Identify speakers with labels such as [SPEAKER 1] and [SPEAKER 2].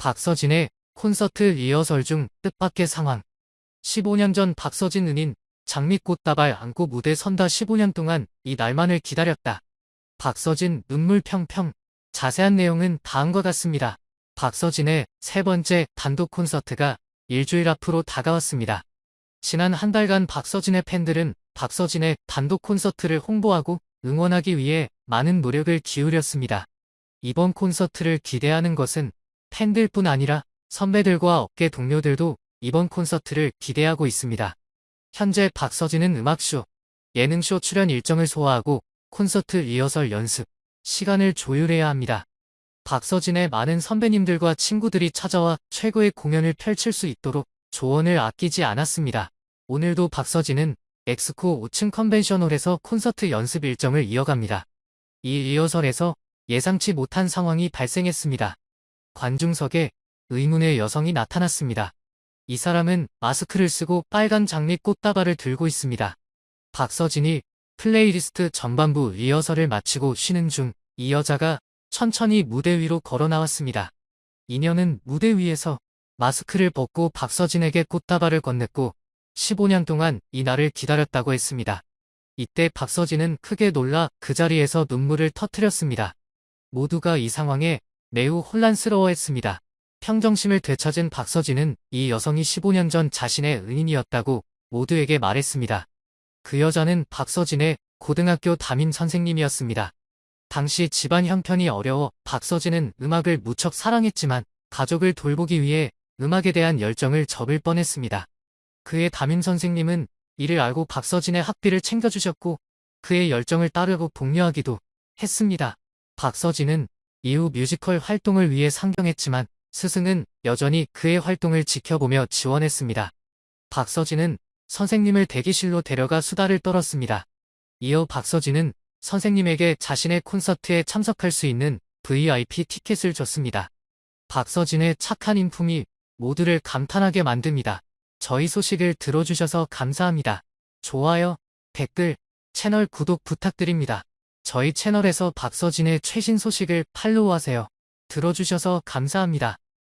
[SPEAKER 1] 박서진의 콘서트 리허설 중 뜻밖의 상황. 15년 전 박서진 은인 장미꽃 다발 안고 무대 선다 15년 동안 이 날만을 기다렸다. 박서진 눈물 평평. 자세한 내용은 다음과 같습니다. 박서진의 세 번째 단독 콘서트가 일주일 앞으로 다가왔습니다. 지난 한 달간 박서진의 팬들은 박서진의 단독 콘서트를 홍보하고 응원하기 위해 많은 노력을 기울였습니다. 이번 콘서트를 기대하는 것은 팬들뿐 아니라 선배들과 업계 동료들도 이번 콘서트를 기대하고 있습니다. 현재 박서진은 음악쇼, 예능쇼 출연 일정을 소화하고 콘서트 리허설 연습, 시간을 조율해야 합니다. 박서진의 많은 선배님들과 친구들이 찾아와 최고의 공연을 펼칠 수 있도록 조언을 아끼지 않았습니다. 오늘도 박서진은 엑스코 5층 컨벤션홀에서 콘서트 연습 일정을 이어갑니다. 이 리허설에서 예상치 못한 상황이 발생했습니다. 관중석에 의문의 여성이 나타났습니다. 이 사람은 마스크를 쓰고 빨간 장미 꽃다발을 들고 있습니다. 박서진이 플레이리스트 전반부 리허설을 마치고 쉬는 중 이 여자가 천천히 무대 위로 걸어 나왔습니다. 이녀는 무대 위에서 마스크를 벗고 박서진에게 꽃다발을 건넸고 15년 동안 이 날을 기다렸다고 했습니다. 이때 박서진은 크게 놀라 그 자리에서 눈물을 터뜨렸습니다. 모두가 이 상황에 매우 혼란스러워했습니다. 평정심을 되찾은 박서진은 이 여성이 15년 전 자신의 은인이었다고 모두에게 말했습니다. 그 여자는 박서진의 고등학교 담임 선생님이었습니다. 당시 집안 형편이 어려워 박서진은 음악을 무척 사랑했지만 가족을 돌보기 위해 음악에 대한 열정을 접을 뻔했습니다. 그의 담임 선생님은 이를 알고 박서진의 학비를 챙겨주셨고 그의 열정을 따르고 독려하기도 했습니다. 박서진은 이후 뮤지컬 활동을 위해 상경했지만 스승은 여전히 그의 활동을 지켜보며 지원했습니다. 박서진은 선생님을 대기실로 데려가 수다를 떨었습니다. 이어 박서진은 선생님에게 자신의 콘서트에 참석할 수 있는 VIP 티켓을 줬습니다. 박서진의 착한 인품이 모두를 감탄하게 만듭니다. 저희 소식을 들어주셔서 감사합니다. 좋아요, 댓글, 채널 구독 부탁드립니다. 저희 채널에서 박서진의 최신 소식을 팔로우하세요. 들어주셔서 감사합니다.